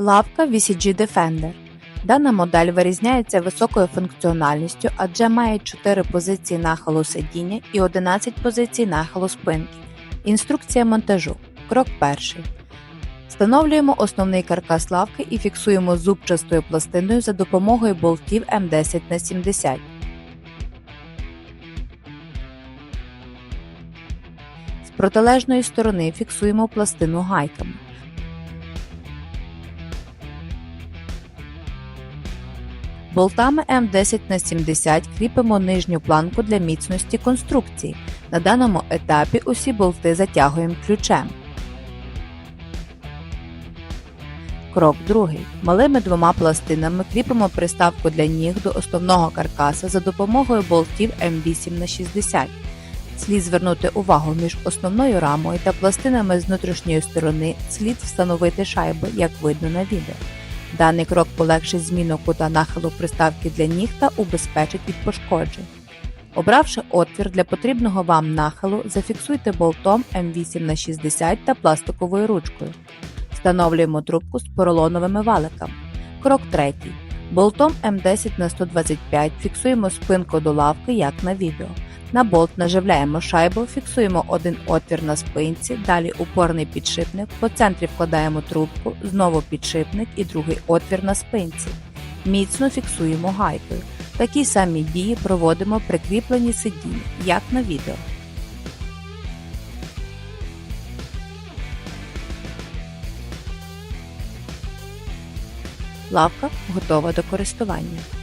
Лавка VCG Defender. Дана модель вирізняється високою функціональністю, адже має 4 позиції нахилу сидіння і 11 позицій нахилу спинки. Інструкція монтажу. Крок перший. Встановлюємо основний каркас лавки і фіксуємо зубчастою пластиною за допомогою болтів М10 на 70. З протилежної сторони фіксуємо пластину гайками. Болтами М10 на 70 кріпимо нижню планку для міцності конструкції. На даному етапі усі болти затягуємо ключем. Крок другий. Малими двома пластинами кріпимо приставку для ніг до основного каркаса за допомогою болтів М8 на 60. Слід звернути увагу між основною рамою та пластинами з внутрішньої сторони слід встановити шайби, як видно на відео. Даний крок полегшить зміну кута нахилу приставки для ніг та убезпечить від пошкоджень. Обравши отвір для потрібного вам нахилу, зафіксуйте болтом М8 на 60 та пластиковою ручкою. Встановлюємо трубку з поролоновими валиками. Крок третій. Болтом М10 на 125 фіксуємо спинку до лавки, як на відео. На болт наживляємо шайбу, фіксуємо один отвір на спинці, далі упорний підшипник, по центрі вкладаємо трубку, знову підшипник і другий отвір на спинці. Міцно фіксуємо гайкою. Такі самі дії проводимо при кріпленні сидінь, як на відео. Лавка готова до користування.